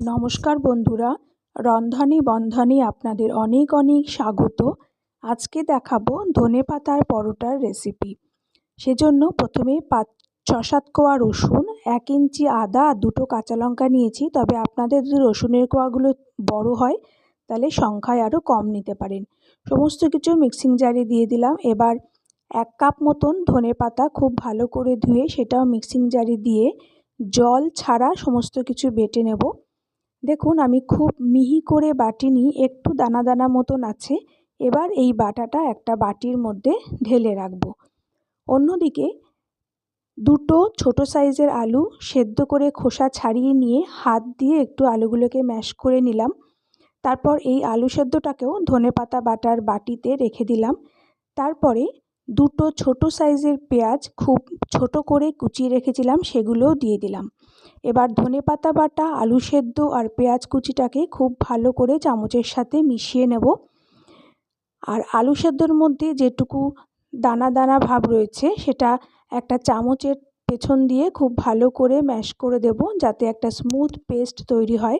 নমস্কার বন্ধুরা, রন্ধনে বন্ধনে আপনাদের অনেক অনেক স্বাগত। আজকে দেখাবো ধনে পাতার পরোটার রেসিপি সেজন্য প্রথমে পাঁচ, ছ সাত কোয়া রসুন, এক ইঞ্চি আদা আর দুটো কাঁচা লঙ্কা নিয়েছি। তবে আপনাদের যদি রসুনের কোয়াগুলো বড় হয়, তাহলে সংখ্যায় আরও কম নিতে পারেন। সমস্ত কিছু মিক্সিং জারে দিয়ে দিলাম। এবার এক কাপ মতন ধনে পাতা খুব ভালো করে ধুয়ে সেটাও মিক্সিং জারে দিয়ে জল ছাড়া সমস্ত কিছু বেটে নেব। দেখুন, আমি খুব মিহি করে বাটিনি, একটু দানা দানা মতন আছে, এবার এই বাটাটা একটা বাটির মধ্যে ঢেলে রাখব। অন্যদিকে দুটো ছোট সাইজের আলু সেদ্ধ করে খোসা ছাড়িয়ে নিয়ে হাত দিয়ে একটু আলুগুলোকে ম্যাশ করে নিলাম। তারপর এই আলু সেদ্ধটাকেও ধনে পাতা বাটার বাটিতে রেখে দিলাম। তারপরে দুটো ছোট সাইজের পেঁয়াজ খুব ছোট করে কুচিয়ে রেখেছিলাম, সেগুলোও দিয়ে দিলাম। এবার ধনে পাতা বাটা, আলু সেদ্ধ আর পেঁয়াজ কুচিটাকে খুব ভালো করে চামচের সাথে মিশিয়ে নেব। আর আলু সেদ্ধর মধ্যে যেটুকু দানা দানা ভাব রয়েছে, সেটা একটা চামচের পেছন দিয়ে খুব ভালো করে ম্যাশ করে দেব, যাতে একটা স্মুথ পেস্ট তৈরি হয়।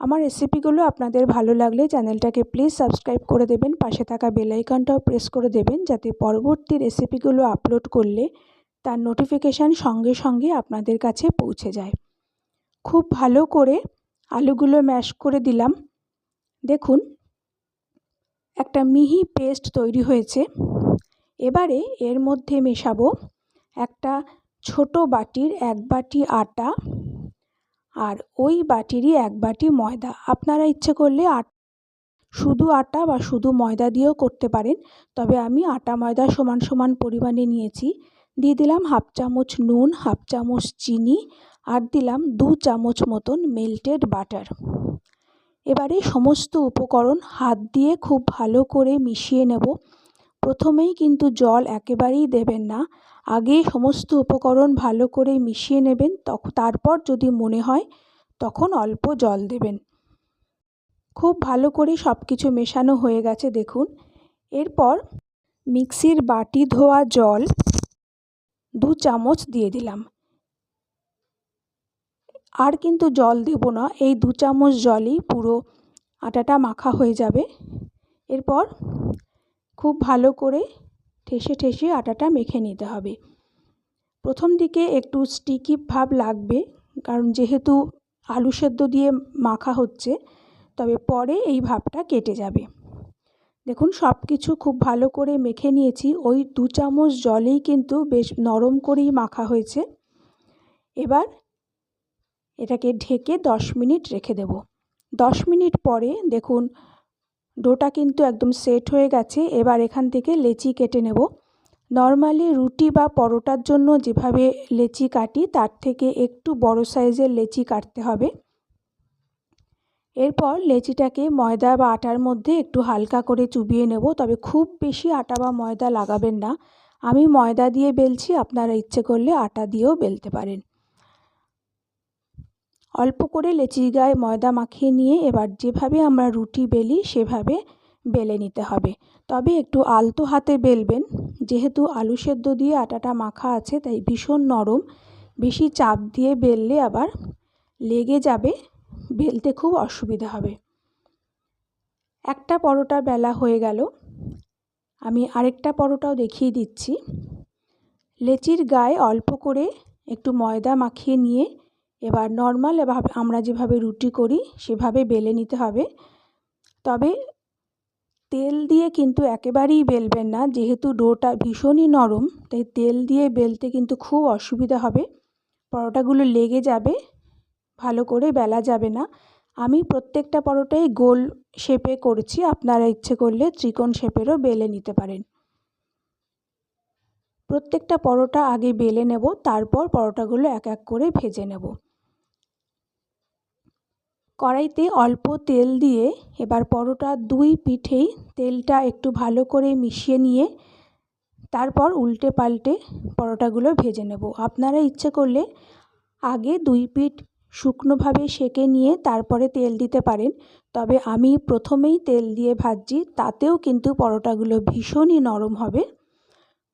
আমার রেসিপিগুলো আপনাদের ভালো লাগলে চ্যানেলটাকে প্লিজ সাবস্ক্রাইব করে দেবেন, পাশে থাকা বেলাইকনটাও প্রেস করে দেবেন, যাতে পরবর্তী রেসিপিগুলো আপলোড করলে তার নোটিফিকেশান সঙ্গে সঙ্গে আপনাদের কাছে পৌঁছে যায়। খুব ভালো করে আলুগুলো ম্যাশ করে দিলাম। দেখুন, একটা মিহি পেস্ট তৈরি হয়েছে। এবারে এর মধ্যে মেশাবো একটা ছোট বাটির এক বাটি আটা আর ওই বাটিরই এক বাটি ময়দা। আপনারা ইচ্ছে করলে আট শুধু আটা বা শুধু ময়দা দিয়েও করতে পারেন, তবে আমি আটা ময়দা সমান সমান পরিমাণে নিয়েছি। দিয়ে দিলাম হাফ চামচ নুন, হাফ চামচ চিনি আর দিলাম দু চামচ মতন মেল্টেড বাটার এবারে সমস্ত উপকরণ হাত দিয়ে খুব ভালো করে মিশিয়ে নেব। প্রথমেই কিন্তু জল একেবারেই দেবেন না। আগে সমস্ত উপকরণ ভালো করে মিশিয়ে নেবেন তারপর যদি মনে হয়, তখন অল্প জল দেবেন। খুব ভালো করে সব কিছু মেশানো হয়ে গেছে দেখুন। এরপর মিক্সির বাটি ধোয়া জল দু চামচ দিয়ে দিলাম। আর কিন্তু জল দেব না, এই দু চামচ জলই পুরো আটাটা মাখা হয়ে যাবে। এরপর খুব ভালো করে ঠেসে ঠেসে আটাটা মেখে নিতে হবে। প্রথম দিকে একটু স্টিকি ভাব লাগবে, কারণ যেহেতু আলু সেদ্ধ দিয়ে মাখা হচ্ছে, তবে পরে এই ভাবটা কেটে যাবে। দেখুন সব কিছু খুব ভালো করে মেখে নিয়েছি। ওই দু চামচ জলেই কিন্তু বেশ নরম করেই মাখা হয়েছে। এবার এটাকে ঢেকে দশ মিনিট রেখে দেব। দশ মিনিট পরে দেখুন ডোটা কিন্তু একদম সেট হয়ে গেছে। এবার এখান থেকে লেচি কেটে নেব। নর্মালি রুটি বা পরোটার জন্য যেভাবে লেচি কাটি, তার থেকে একটু বড় সাইজের লেচি কাটতে হবে। এরপর লেচিটাকে ময়দা বা আটার মধ্যে একটু হালকা করে চুবিয়ে নেব। তবে খুব বেশি আটা বা ময়দা লাগাবেন না। আমি ময়দা দিয়ে বেলছি, আপনারা ইচ্ছে করলে আটা দিয়েও বেলতে পারেন। অল্প করে লেচির গায়ে ময়দা মাখিয়ে নিয়ে এবার যেভাবে আমরা রুটি, বেলি সেভাবে বেলে নিতে হবে। তবে একটু আলতো হাতে বেলবেন। যেহেতু আলু সেদ্ধ দিয়ে আটাটা মাখা আছে, তাই ভীষণ নরম। বেশি চাপ দিয়ে বেললে আবার লেগে যাবে, বেলতে খুব অসুবিধা হবে। একটা পরোটা বেলা হয়ে গেল। আমি আরেকটা পরোটাও দেখিয়ে দিচ্ছি। লেচির গায়ে অল্প করে একটু ময়দা মাখিয়ে নিয়ে এবার নর্মাল এভাবে আমরা যেভাবে রুটি করি, সেভাবে বেলে নিতে হবে। তবে তেল দিয়ে কিন্তু একেবারেই বেলবেন না, যেহেতু ডোটা ভীষণই নরম, তাই তেল দিয়ে বেলতে কিন্তু খুব অসুবিধা হবে। পরোটাগুলো লেগে যাবে, ভালো করে বেলা যাবে না। আমি প্রত্যেকটা পরোটাই গোল শেপে করছি, আপনারা ইচ্ছে করলে ত্রিকোণ শেপেরও বেলে নিতে পারেন। প্রত্যেকটা পরোটা আগে বেলে নেব, তারপর পরোটাগুলো এক এক করে ভেজে নেব। কড়াইতে অল্প তেল দিয়ে এবার পরোটা দুই পিঠেই তেলটা একটু ভালো করে মিশিয়ে নিয়ে তারপর উল্টে পাল্টে পরোটাগুলো ভেজে নেব। আপনারা ইচ্ছে করলে আগে দুই পিঠ শুকনোভাবে সেঁকে নিয়ে তারপরে তেল দিতে পারেন, তবে আমি প্রথমেই তেল দিয়ে ভাজছি, তাতেও কিন্তু পরোটাগুলো ভীষণই নরম হবে।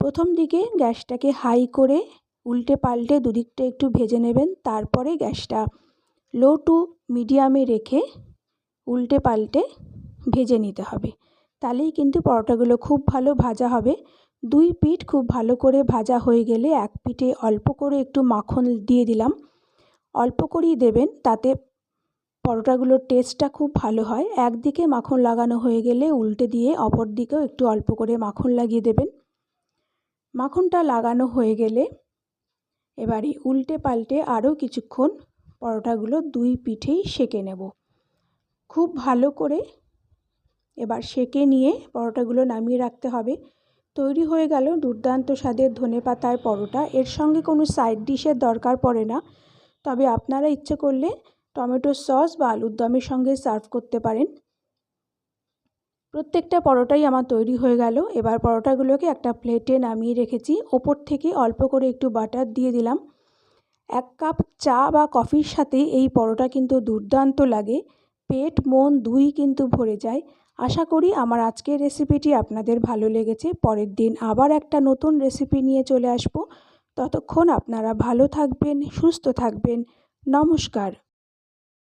প্রথম দিকে গ্যাসটাকে হাই করে উল্টে পাল্টে দুদিকটা একটু ভেজে নেবেন, তারপরে গ্যাসটা লো টু মিডিয়ামে রেখে উল্টে পাল্টে ভেজে নিতে হবে। তাহলেই কিন্তু পরোটাগুলো খুব ভালো ভাজা হবে। দুই পিঠ খুব ভালো করে ভাজা হয়ে গেলে এক পিঠে অল্প করে একটু মাখন দিয়ে দিলাম। অল্প করেই দেবেন, তাতে পরোটাগুলোর টেস্টটা খুব ভালো হয়। একদিকে মাখন লাগানো হয়ে গেলে উল্টে দিয়ে অপর দিকেও একটু অল্প করে মাখন লাগিয়ে দেবেন। মাখনটা লাগানো হয়ে গেলে এবারে উল্টে পাল্টে আরও কিছুক্ষণ পরোটাগুলো দুই পিঠেই সেঁকে নেব। খুব ভালো করে এবার সেঁকে নিয়ে পরোটাগুলো নামিয়ে রাখতে হবে। তৈরি হয়ে গেল দুর্দান্ত স্বাদের ধনে পাতার পরোটা। এর সঙ্গে কোনো সাইড ডিশের দরকার পড়ে না। তবে আপনারা ইচ্ছে করলে টমেটো সস বা আলুর দমের সঙ্গে সার্ভ করতে পারেন। প্রত্যেকটা পরোটাই আমার তৈরি হয়ে গেল। এবার পরোটাগুলোকে একটা প্লেটে নামিয়ে রেখেছি। ওপর থেকে অল্প করে একটু বাটার দিয়ে দিলাম। এক কাপ চা বা কফির সাথে এই পরোটা কিন্তু দুর্দান্ত লাগে। পেট, মন দুই কিন্তু ভরে যায়। আশা করি আমার আজকের রেসিপিটি আপনাদের ভালো লেগেছে। পরের দিন আবার একটা নতুন রেসিপি নিয়ে চলে আসব। ততক্ষণ আপনারা ভালো থাকবেন, সুস্থ থাকবেন। নমস্কার।